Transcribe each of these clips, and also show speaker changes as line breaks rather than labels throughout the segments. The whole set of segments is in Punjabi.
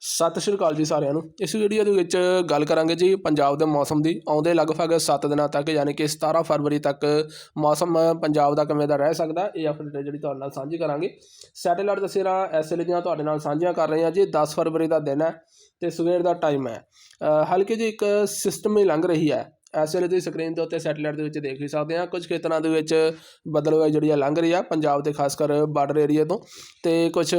ਸਤਿ ਸ਼੍ਰੀ ਅਕਾਲ ਜੀ ਸਾਰਿਆਂ ਨੂੰ। ਇਸ ਵੀਡੀਓ ਦੇ ਵਿੱਚ ਗੱਲ ਕਰਾਂਗੇ ਜੀ ਪੰਜਾਬ ਦੇ ਮੌਸਮ ਦੀ। ਆਉਂਦੇ ਲਗਭਗ 7 ਦਿਨਾਂ ਤੱਕ ਯਾਨੀ ਕਿ 17 ਫਰਵਰੀ ਤੱਕ ਮੌਸਮ ਪੰਜਾਬ ਦਾ ਕਿਵੇਂ ਦਾ ਰਹਿ ਸਕਦਾ ਇਹ ਅਪਡੇਟ ਜਿਹੜੀ ਤੁਹਾਡੇ ਨਾਲ ਸਾਂਝੀ ਕਰਾਂਗੇ। ਸੈਟੇਲਾਈਟ ਤਸਵੀਰਾਂ ਐਸਐਲ ਦੀਆਂ ਤੁਹਾਡੇ ਨਾਲ ਸਾਂਝੀਆਂ ਕਰ ਰਹੇ ਹਾਂ ਜੀ। 10 ਫਰਵਰੀ ਦਾ ਦਿਨ ਹੈ ਤੇ ਸਵੇਰ ਦਾ ਟਾਈਮ ਹੈ। ਅ, ਹਲਕੀ ਜਿਹੀ ਇੱਕ ਸਿਸਟਮ ਹੀ ਲੰਘ ਰਹੀ ਹੈ। ਇਸ ਵੇਲੇ ਤੁਸੀਂ ਸਕਰੀਨ ਦੇ ਉੱਤੇ ਸੈਟੇਲਾਈਟ ਦੇ ਵਿੱਚ ਦੇਖ ਵੀ ਸਕਦੇ ਆ। ਕੁਝ ਖੇਤਰਾਂ ਦੇ ਵਿੱਚ ਬਦਲਵਾਈ ਜਿਹੜੀ ਆ ਲੰਘ ਰਹੀ ਆ, ਪੰਜਾਬ ਦੇ ਖਾਸ ਕਰ ਬਾਰਡਰ ਏਰੀਆ ਤੋਂ। ਤੇ ਕੁਝ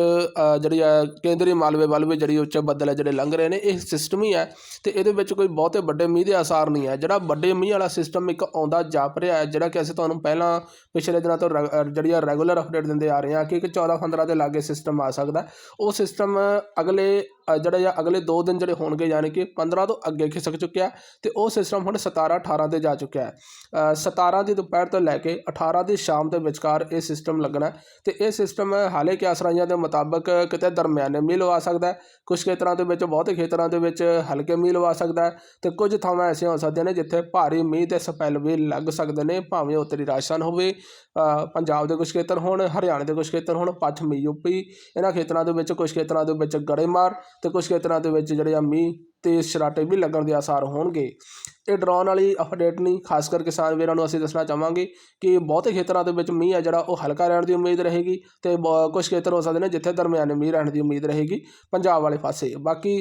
ਜਿਹੜੀ ਆ ਕੇਂਦਰੀ ਮਾਲਵੇ ਵੱਲ ਵੀ ਜਿਹੜੀ ਉੱਚ ਬੱਦਲ ਹੈ ਜਿਹੜੇ ਲੰਘ ਰਹੇ ਨੇ, ਇਹ ਸਿਸਟਮ ਹੀ ਹੈ ਤੇ ਇਹਦੇ ਵਿੱਚ ਕੋਈ ਬਹੁਤੇ ਵੱਡੇ ਮੀਂਹ ਦੇ ਆਸਾਰ ਨਹੀਂ ਹੈ ਜਿਹੜਾ ਵੱਡੇ ਮੀਂਹ ਵਾਲਾ ਸਿਸਟਮ ਇੱਕ ਆਉਂਦਾ ਜਾਪ ਰਿਹਾ ਹੈ, ਜਿਹੜਾ ਕਿ ਅਸੀਂ ਤੁਹਾਨੂੰ ਪਹਿਲਾਂ ਪਿਛਲੇ ਦਿਨਾਂ ਤੋਂ ਰੈ- ਜਿਹੜੀ ਆ ਰੈਗੂਲਰ ਅਪਡੇਟ ਦਿੰਦੇ ਆ ਰਹੇ ਹਾਂ ਕਿ ਇੱਕ 14 15 ਦੇ ਲਾਗੇ ਸਿਸਟਮ ਆ ਸਕਦਾ। ਉਹ ਸਿਸਟਮ ਅਗਲੇ ਜਿਹੜੇ ਆ ਅਗਲੇ 2 ਦਿਨ ਜਿਹੜੇ ਹੋਣਗੇ ਯਾਨੀ ਕਿ 15 ਤੋਂ ਅੱਗੇ ਖਿਸਕ ਚੁੱਕਿਆ ਤੇ ਉਹ ਸਿਸਟਮ ਹੁਣ 17 18 ਤੇ ਜਾ ਚੁੱਕਿਆ ਹੈ। 17 ਦੀ ਦੁਪਹਿਰ ਤੋਂ ਲੈ ਕੇ 18 ਦੀ ਸ਼ਾਮ ਦੇ ਵਿਚਕਾਰ ਇਹ ਸਿਸਟਮ ਲੱਗਣਾ ਹੈ ਤੇ ਇਹ ਸਿਸਟਮ ਹਾਲੇ ਕਿ ਅਸਰਾਈਆਂ ਦੇ ਮੁਤਾਬਕ ਕਿਤੇ ਦਰਮਿਆਨੇ ਮੀਂਹ ਲਵਾ ਸਕਦਾ ਹੈ ਕੁਝ ਖੇਤਰਾਂ ਦੇ ਵਿੱਚ, ਬਹੁਤੇ ਖੇਤਰਾਂ ਦੇ ਵਿੱਚ ਹਲਕੇ ਮੀਂਹ ਲਵਾ ਸਕਦਾ ਹੈ ਤੇ ਕੁਝ ਥਾਵਾਂ ਐਸੀਆਂ ਹੋ ਸਕਦੀਆਂ ਨੇ ਜਿੱਥੇ ਭਾਰੀ ਮੀਂਹ ਤੇ ਸਪੈਲ ਵੀ ਲੱਗ ਸਕਦੇ ਨੇ, ਭਾਵੇਂ ਉੱਤਰੀ ਰਾਜਸਥਾਨ ਹੋਵੇ ਪੰਜਾਬ ਦੇ ਕੁਝ ਖੇਤਰ ਹੋਣ, ਹਰਿਆਣਾ ਦੇ ਕੁਝ ਖੇਤਰ ਹੋਣ, ਪੱਛਮੀ ਯੂਪੀ ਇਹਨਾਂ ਖੇਤਰਾਂ ਦੇ ਵਿੱਚ ਕੁਝ ਖੇਤਰਾਂ ਦੇ ਵਿੱਚ ਗੜੇਮਾਰ ਅਤੇ ਕੁਛ ਖੇਤਰਾਂ ਦੇ ਵਿੱਚ ਜਿਹੜੇ ਆ ਮੀਂਹ ਤੇ ਸ਼ਰਾਟੇ ਵੀ ਲੱਗਣ ਦੇ ਆਸਾਰ ਹੋਣਗੇ। ਇਹ ਡਰਾਉਣ ਵਾਲੀ ਅਪਡੇਟ ਨਹੀਂ ਖਾਸ ਕਰ ਕਿਸਾਨ ਵੀਰਾਂ ਨੂੰ ਅਸੀਂ ਦੱਸਣਾ ਚਾਹਾਂਗੇ ਕਿ ਬਹੁਤੇ ਖੇਤਰਾਂ ਦੇ ਵਿੱਚ ਮੀਂਹ ਹੈ ਜਿਹੜਾ ਉਹ ਹਲਕਾ ਰਹਿਣ ਦੀ ਉਮੀਦ ਰਹੇਗੀ ਤੇ ਬ- ਕੁਝ ਖੇਤਰ ਹੋ ਸਕਦੇ ਨੇ ਜਿੱਥੇ ਦਰਮਿਆਨੇ ਮੀਂਹ ਰਹਿਣ ਦੀ ਉਮੀਦ ਰਹੇਗੀ ਪੰਜਾਬ ਵਾਲੇ ਪਾਸੇ। ਬਾਕੀ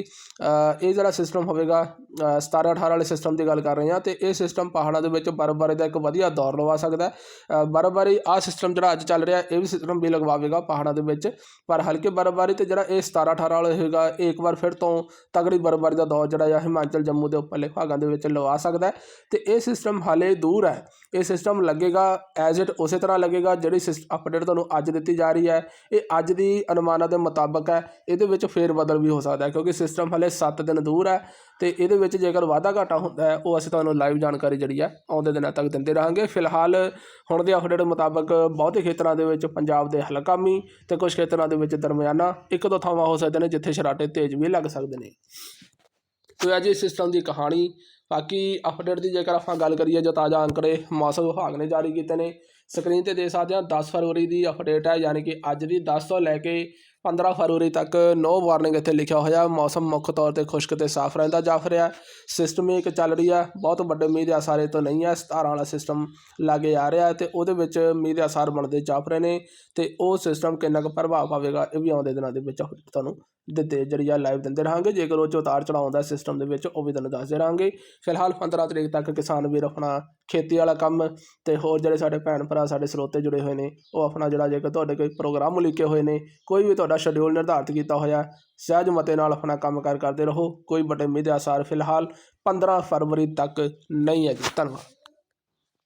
ਇਹ ਜਿਹੜਾ ਸਿਸਟਮ ਹੋਵੇਗਾ ਅ, 17 18 ਵਾਲੇ ਸਿਸਟਮ ਦੀ ਗੱਲ ਕਰ ਰਹੇ ਹਾਂ ਤੇ ਇਹ ਸਿਸਟਮ ਪਹਾੜਾਂ ਦੇ ਵਿੱਚ ਬਰਫ਼ਬਾਰੀ ਦਾ ਇੱਕ ਵਧੀਆ ਦੌਰ ਲਵਾ ਸਕਦਾ ਹੈ। ਬਰਫ਼ਬਾਰੀ ਆ ਸਿਸਟਮ ਜਿਹੜਾ ਅੱਜ ਚੱਲ ਰਿਹਾ ਇਹ ਵੀ ਸਿਸਟਮ ਵੀ ਲਗਵਾਵੇਗਾ ਪਹਾੜਾਂ ਦੇ ਵਿੱਚ। ਪਰ ਹਲਕੇ ਬਰਫ਼ਬਾਰੀ ਤੇ ਜਿਹੜਾ ਇਹ 17 18 ਵਾਲਾ ਹੋਏਗਾ ਇਹ ਇੱਕ ਵਾਰ ਫਿਰ ਤੋਂ ਤਗੜੀ ਬਰਫ਼ਬਾਰੀ ਦਾ ਦੌਰ ਜਿਹੜਾ ਆ, ਹਿਮਾਚਲ, ਜੰਮੂ ਦੇ ਉੱਪਰਲੇ ਭਾਗਾਂ ਦੇ ਵਿੱਚ ਲਵਾ ਸਕਦਾ ਹੈ ਤੇ ਇਹ ਸਿਸਟਮ ਹਾਲੇ ਦੂਰ ਹੈ। ਇਹ ਸਿਸਟਮ ਲੱਗੇਗਾ ਐਜ਼ ਇਟ ਉਸੇ ਤਰ੍ਹਾਂ ਲੱਗੇਗਾ ਜਿਹੜੀ ਅਪਡੇਟ ਤੁਹਾਨੂੰ ਅੱਜ ਦਿੱਤੀ ਜਾ ਰਹੀ ਹੈ। ਇਹ ਅੱਜ ਦੀ ਅਨੁਮਾਨਾਂ ਦੇ ਮੁਤਾਬਕ ਹੈ। ਇਹਦੇ ਵਿੱਚ ਫੇਰ ਬਦਲ ਵੀ ਹੋ ਸਕਦਾ ਹੈ ਕਿਉਂਕਿ ਸਿਸਟਮ ਹਾਲੇ 7 ਦਿਨ ਦੂਰ ਹੈ ਤੇ ਇਹਦੇ ਵਿੱਚ ਜੇਕਰ ਵਾਧਾ ਘਾਟਾ ਹੁੰਦਾ ਹੈ, ਉਹ ਅਸੀਂ ਤੁਹਾਨੂੰ ਲਾਈਵ ਜਾਣਕਾਰੀ ਜਿਹੜੀ ਹੈ ਆਉਂਦੇ ਦਿਨਾਂ ਤੱਕ ਦਿੰਦੇ ਰਹਾਂਗੇ। ਫਿਲਹਾਲ ਹੁਣ ਦੇ ਅਪਡੇਟ ਮੁਤਾਬਕ ਬਹੁਤੇ ਖੇਤਰਾਂ ਦੇ ਵਿੱਚ ਪੰਜਾਬ ਦੇ ਹਲਕਾਮੀ ਮੀਂਹ ਤੇ ਕੁਝ ਖੇਤਰਾਂ ਦੇ ਵਿੱਚ ਦਰਮਿਆਨਾ ਇੱਕ ਦੋ ਥਾਵਾਂ ਹੋ ਸਕਦੇ ਨੇ ਜਿੱਥੇ ਸ਼ਰਾਟੇ ਤੇਜ਼ ਵੀ ਲੱਗ ਸਕਦੇ ਨੇ। ਤੋ ਅੱਜ ਇਸ ਸਿਸਟਮ ਦੀ ਕਹਾਣੀ ਬਾਕੀ ਅਪਡੇਟ ਦੀ ਜੇਕਰ ਆਪਾਂ ਗੱਲ ਕਰੀਏ ਜੋ ਤਾਜ਼ਾ ਅੰਕੜੇ ਮੌਸਮ ਵਿਭਾਗ ਨੇ ਜਾਰੀ ਕੀਤੇ ਨੇ ਸਕਰੀਨ ਤੇ ਦੇ ਸਕਦੇ ਹਾਂ 10 ਫਰਵਰੀ ਦੀ ਅਪਡੇਟ ਹੈ, ਯਾਨੀ ਕਿ ਅੱਜ ਦੀ 10 ਤੋਂ ਲੈ ਕੇ 15 ਫਰਵਰੀ ਤੱਕ ਨੋ ਵਾਰਨਿੰਗ ਇੱਥੇ ਲਿਖਿਆ ਹੋਇਆ ਮੌਸਮ ਮੁੱਖ ਤੌਰ ਤੇ ਖੁਸ਼ਕ ਤੇ ਸਾਫ਼ ਰਹਿੰਦਾ ਜਾਫ ਰਿਹਾ ਸਿਸਟਮ ਇੱਕ ਚੱਲ ਰਹੀ ਹੈ। ਬਹੁਤ ਵੱਡੇ ਮੀਂਹ ਦੇ ਆਸਾਰੇ ਤੋਂ ਨਹੀਂ ਹੈ। 17 ਵਾਲਾ ਸਿਸਟਮ ਲਾਗੇ ਆ ਰਿਹਾ ਹੈ ਤੇ ਉਹਦੇ ਵਿੱਚ ਮੀਂਹ ਦੇ ਆਸਾਰ ਬਣਦੇ ਜਾਫ ਰਹੇ ਨੇ ਤੇ ਉਹ ਸਿਸਟਮ ਕਿੰਨਾ ਕੁ ਪ੍ਰਭਾਵ ਪਾਵੇਗਾ ਇਹ ਵੀ ਆਉਂਦੇ ਦਿਨਾਂ ਦੇ ਵਿੱਚ update ਤੁਹਾਨੂੰ ਦਿੱਤੇ ਜਿਹੜੀ ਆ ਲਾਈਵ ਦਿੰਦੇ ਰਹਾਂਗੇ। ਜੇਕਰ ਉਹ 'ਚ ਉਤਾਰ ਚੜਾਉਂਦਾ ਸਿਸਟਮ ਦੇ ਵਿੱਚ, ਉਹ ਵੀ ਤੁਹਾਨੂੰ ਦੱਸਦੇ ਰਹਾਂਗੇ। ਫਿਲਹਾਲ 15 ਤਰੀਕ ਤੱਕ ਕਿਸਾਨ ਵੀਰ ਆਪਣਾ ਖੇਤੀ ਵਾਲਾ ਕੰਮ ਅਤੇ ਹੋਰ ਜਿਹੜੇ ਸਾਡੇ ਭੈਣ ਭਰਾ, ਸਾਡੇ ਸਰੋਤੇ ਜੁੜੇ ਹੋਏ ਨੇ, ਉਹ ਆਪਣਾ ਜਿਹੜਾ ਜੇਕਰ ਤੁਹਾਡੇ ਕੋਈ ਪ੍ਰੋਗਰਾਮ ਉਲੀਕੇ ਹੋਏ ਨੇ, ਕੋਈ ਵੀ ਤੁਹਾਡਾ ਸ਼ਡਿਊਲ ਨਿਰਧਾਰਿਤ ਕੀਤਾ ਹੋਇਆ, ਸਹਿਜ ਮਤੇ ਨਾਲ ਆਪਣਾ ਕੰਮ ਕਾਰ ਕਰਦੇ ਰਹੋ, ਕੋਈ ਵੱਡੇ ਮੀਂਹ ਆਸਾਰ ਫਿਲਹਾਲ 15 ਫਰਵਰੀ ਤੱਕ ਨਹੀਂ ਹੈ ਜੀ ਧੰਨਵਾਦ।